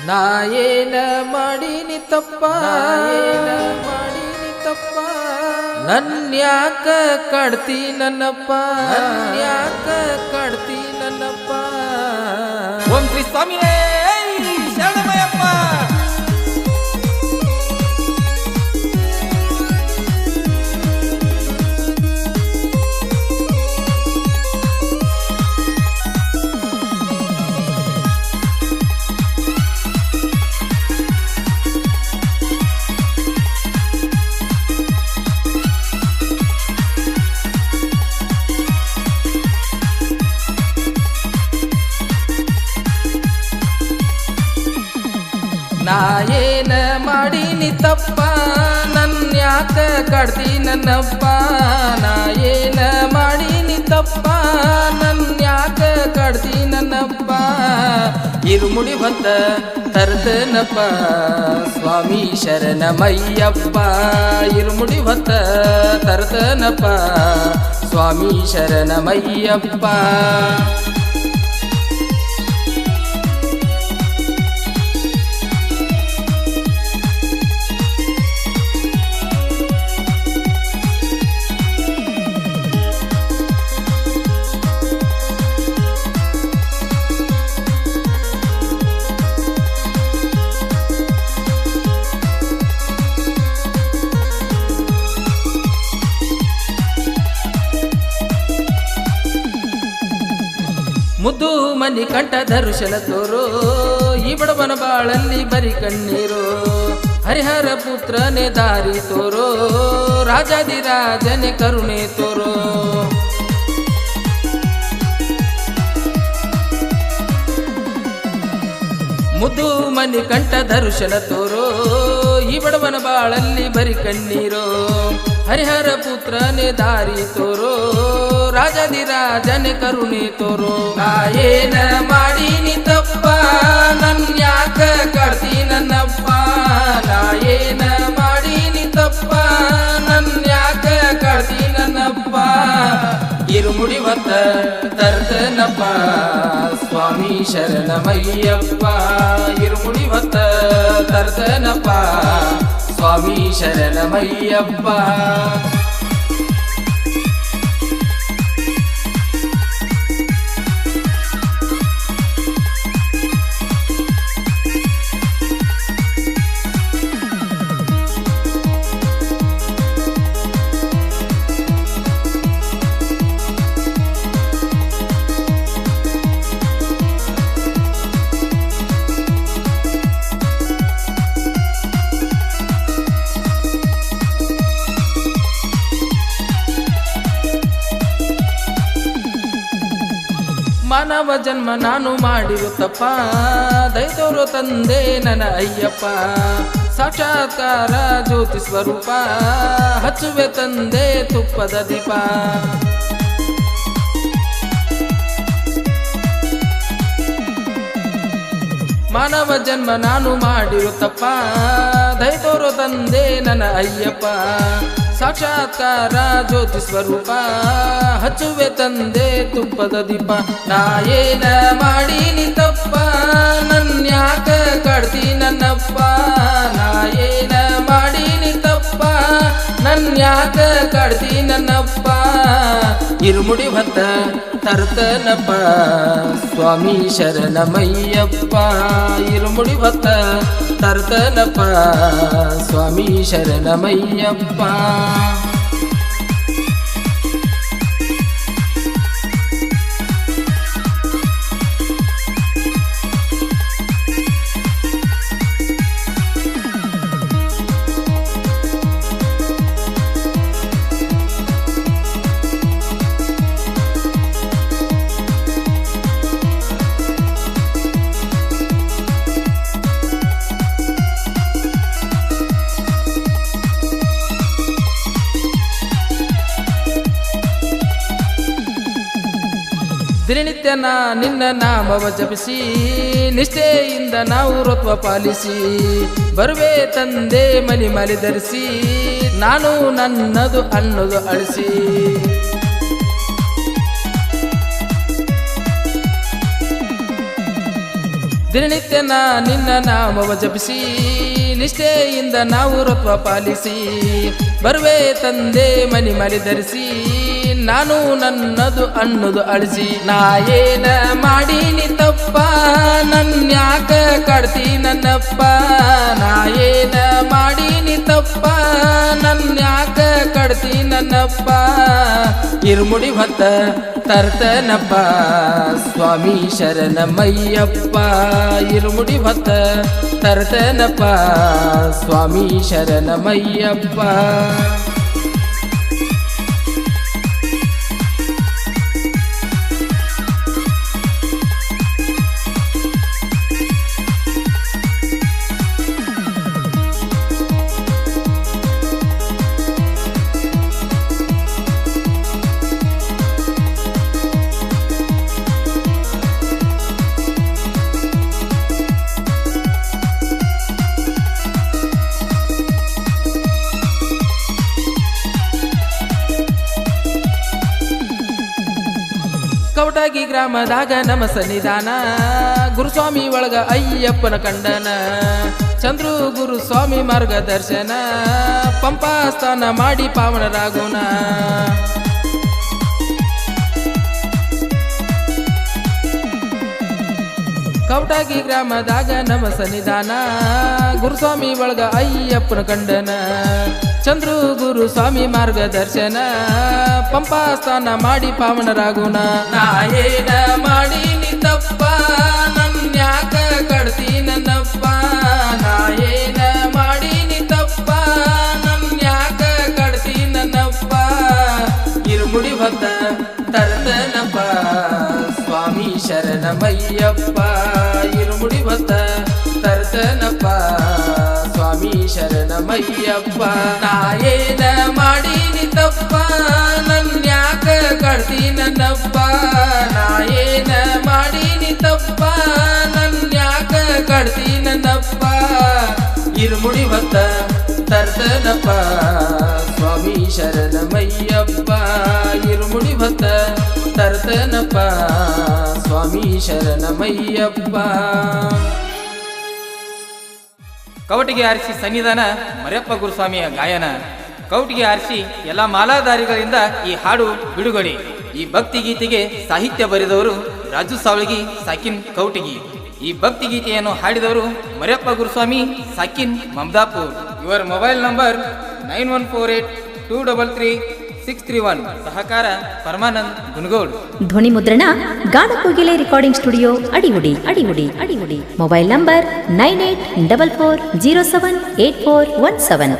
ನಾ ಮಾಡಿನಿ ಮಾಡೀನಿ ತಪ್ಪ? ಮಾಡಿನಿ ಮಾಡೀನಿ ತಪ್ಪ ನನ್ಯಾಕ ಕಡ್ತಿ ನನ್ನಪ್ಪ? ನನ್ಯಾಕ ಕಡ್ತಿ ನನ್ನಪ್ಪ? ಓಂ ಶ್ರೀ ಸ್ವಾಮಿಯೇ ನಾ ಏನ ಮಾಡೀನಿ ತಪ್ಪ? ನನ್ಯಾಕ ಕಡ್ದಿ ನನ್ನಪ್ಪ? ನಾ ಏನ ಮಾಡೀನಿ ತಪ್ಪ? ನನ್ಯಾಕ ಕಡ್ದಿ ನನ್ನಪ್ಪ? ಇರುಮುಡಿ ಹೊತ್ತ ತರ್ತನಪ್ಪ ಸ್ವಾಮಿ ಶರಣಮಯ್ಯಪ್ಪ. ಇರುಮುಡಿ ಹೊತ್ತ ತರ್ತನಪ್ಪ ಸ್ವಾಮಿ ಶರಣಮಯ್ಯಪ್ಪ. ಮನಿ ಕಂಠ ದರ್ಶನ ತೋರೋ, ಈ ಬಡವನ ಬಾಳಲ್ಲಿ ಬರಿ ಕಣ್ಣೀರು, ಹರಿಹರ ಪುತ್ರನೇ ದಾರಿ ತೋರೋ ರಾಜಾದಿರಾಜನೆ ಕರುಣೆ ತೋರೋ. ಮುದ್ದು ಮನಿ ಕಂಠ ದರ್ಶನ ತೋರೋ, ಈ ಬಡವನ ಬಾಳಲ್ಲಿ ಬರಿ ಕಣ್ಣೀರು, ಹರಿಹರ ಪುತ್ರನೇ ದಾರಿ ತೋರೋ. ರಾಜಾದಿರಾಜನೆ ಕರುಣೆ ತೋರು. ಏನ ಮಾಡೀನಿ ತಪ್ಪ? ನನ್ಯಾಕ ಕಡ್ತಿ ನನ್ನಪ್ಪ? ಏನ ಮಾಡೀನಿ ತಪ್ಪ? ನನ್ಯಾಕ ಕಡ್ತಿ ನನ್ನಪ್ಪ? ಇರುಮುಡಿ ಹೊತ್ತ ತರ್ತನಪ್ಪ ಸ್ವಾಮಿ ಶರಣಮಯ್ಯಪ್ಪ. ಇರುಮುಡಿ ಹೊತ್ತ ತರ್ತನಪ್ಪ ಸ್ವಾಮಿ ಶರಣಮಯ್ಯಪ್ಪ. ಮಾನವ ಜನ್ಮ ನಾನು ಮಾಡಿರುತ್ತಪ್ಪ ತಪ್ಪ. ದೈತೋರು ತಂದೆ ನನ್ನ ಅಯ್ಯಪ್ಪ. ಸಾಕ್ಷಾತ್ಕಾರ ಜ್ಯೋತಿ ಸ್ವರೂಪ. ಹಚ್ಚುವೆ ತಂದೆ ತುಪ್ಪದ ದೀಪ. ಮಾನವ ಜನ್ಮ ನಾನು ಮಾಡಿರುತ್ತಪ್ಪ ತಪ್ಪ. ದೈತೋರು ತಂದೆ ನನ್ನ ಅಯ್ಯಪ್ಪ. ಸಾಕ್ಷಾತ್ಕಾರ ಜ್ಯೋತಿ ಸ್ವರೂಪ. ಹಚ್ಚುವೆ ತಂದೆ ತುಪ್ಪದ ದೀಪ. ನಾ ಏನ ಮಾಡೀನಿ ತಪ್ಪ? ನನ್ಯಾಕ ಕಡ್ತಿ ನನ್ನಪ್ಪ? ನಾ ಏನ ಮಾಡೀನಿ ತಪ್ಪ? ನನ್ಯಾಕ ಕಡ್ತಿ ನನ್ನಪ್ಪ? ಇರುಮುಡಿ ಭತ್ತ ತರ್ತನಪ್ಪ. ಸ್ವಾಮಿ ಶರಣಮಯ್ಯಪ್ಪ ಇರುಮುಡಿ ಭತ್ತ ತರ್ತನಪ್ಪ. ಸ್ವಾಮಿ ಶರಣಮಯ್ಯಪ್ಪ. ದಿನನಿತ್ಯ ನಾ ನಿನ್ನ ನಾಮವ ಜಪಿಸಿ, ನಿಷ್ಠೆಯಿಂದ ನಾವು ರತ್ವ ಪಾಲಿಸಿ, ಬರುವೆ ತಂದೆ ಮನಿ ಮಲಿ ಧರಿಸಿ, ನಾನು ನನ್ನದು ಅನ್ನೋದು ಅಳಿಸಿ. ದಿನನಿತ್ಯ ನಾ ನಿನ್ನ ನಾಮವ ಜಪಿಸಿ, ನಿಷ್ಠೆಯಿಂದ ನಾವು ರತ್ವ ಪಾಲಿಸಿ, ಬರುವೆ ತಂದೆ ಮನಿ ಮಲಿ ಧರಿಸಿ ನಾನು ನನ್ನದು ಅನ್ನೋದು ಅಳಿಸಿ, ನಾ ಏನ ಮಾಡೀನಿ ತಪ್ಪ, ನನ್ಯಾಕ ಕಡ್ತಿ ನನ್ನಪ್ಪ, ನಾ ಏನ ಮಾಡೀನಿ ತಪ್ಪ, ನನ್ಯಾಕ ಕಡ್ತಿ ನನ್ನಪ್ಪ. ಇರುಮುಡಿ ಹೊತ್ತ ತರ್ತನಪ್ಪ, ಸ್ವಾಮಿ ಶರಣಮಯ್ಯಪ್ಪ. ಇರುಮುಡಿ ಹೊತ್ತ ತರ್ತನಪ್ಪ, ಸ್ವಾಮಿ ಶರಣಮಯ್ಯಪ್ಪ. ಕೌಟಗಿ ಗ್ರಾಮದಾಗ ನಮ ಸನ್ನಿಧಾನ ಗುರುಸ್ವಾಮಿ ಒಳಗ ಅಯ್ಯಪ್ಪನ ಕಂಡನ. ಚಂದ್ರು ಗುರುಸ್ವಾಮಿ ಮಾರ್ಗದರ್ಶನ. ಪಂಪಾಸ್ಥಾನ ಮಾಡಿ ಪಾವನರಾಗೋಣ. ಕೌಟಾಗಿ ಗ್ರಾಮದಾಗ ನಮ ಸನ್ನಿಧಾನ. ಗುರುಸ್ವಾಮಿ ಒಳಗ ಅಯ್ಯಪ್ಪನ ಕಂಡನ. ಚಂದ್ರು ಗುರು ಸ್ವಾಮಿ ಮಾರ್ಗದರ್ಶನ. ಪಂಪಾಸ್ಥಾನ ಮಾಡಿ ಪಾವನರಾಗುಣ ನಾಯೇನ ಮಾಡಿ ನಿಂತಪ್ಪ, ನನ್ಯಾಕ ಕಡ್ತಿ ನನ್ನಪ್ಪ. ನಾಯೇನ ಮಾಡಿ ನಿಂತಪ್ಪ, ನನ್ಯಾಕ ಕಡ್ತಿ ನನ್ನಪ್ಪ. ಇರುಮುಡಿ ಹೊತ್ತ ತರ್ತನಪ್ಪ, ಸ್ವಾಮಿ ಶರಣಮಯ್ಯಪ್ಪ. ಇರುಮುಡಿ ತರ್ಸನಪ್ಪ ಸ್ವಾಮಿ ಶರಣಮಯ್ಯಪ್ಪ. ನಾಯೇನ ಮಾಡೀನಿ ತಪ್ಪ ನನ್ಯಾಕ ಕಡ್ತಿ ನನ್ನಪ್ಪ. ನಾಯೇನ ಮಾಡೀನಿ ತಪ್ಪ ನನ್ಯಾಕ ಕಡ್ತಿ ನನ್ನಪ್ಪ. ಇರುಮುಡಿ ಹೊತ್ತ ತರ್ತನಪ್ಪ ಸ್ವಾಮಿ ಶರಣಮಯ್ಯಪ್ಪ. ಇರುಮುಡಿ ಹೊತ್ತ ತರ್ತನಪ್ಪ ಸ್ವಾಮಿ ಶರಣಮಯ್ಯಪ್ಪ. ಕೌಟಿಗೆ ಆರಿಸಿ ಸನ್ನಿಧಾನ, ಮರಿಯಪ್ಪ ಗುರುಸ್ವಾಮಿಯ ಗಾಯನ. ಕೌಟಿಗೆ ಆರಿಸಿ ಎಲ್ಲ ಮಾಲಾಧಾರಿಗಳಿಂದ ಈ ಹಾಡು ಬಿಡುಗಡೆ. ಈ ಭಕ್ತಿ ಗೀತೆಗೆ ಸಾಹಿತ್ಯ ಬರೆದವರು ರಾಜು ಸಾವಳಗಿ, ಸಾಕಿನ್ ಕೌಟಿಗಿ ಈ ಭಕ್ತಿ ಗೀತೆಯನ್ನು ಹಾಡಿದವರು ಮರಿಯಪ್ಪ ಗುರುಸ್ವಾಮಿ, ಸಾಕಿನ್ ಮಮದಾಪುರ್. ಇವರ mobile number nine one four eight two double three six three one, ಸಹಕಾರ ಪರಮಾನಂದ್ ಗುನಗೋಡ್ ಧ್ವನಿ ಮುದ್ರಣ Ganakogile recording studio Adigudi Adigudi Adigudi. Mobile number nine eight double four zero seven eight four one seven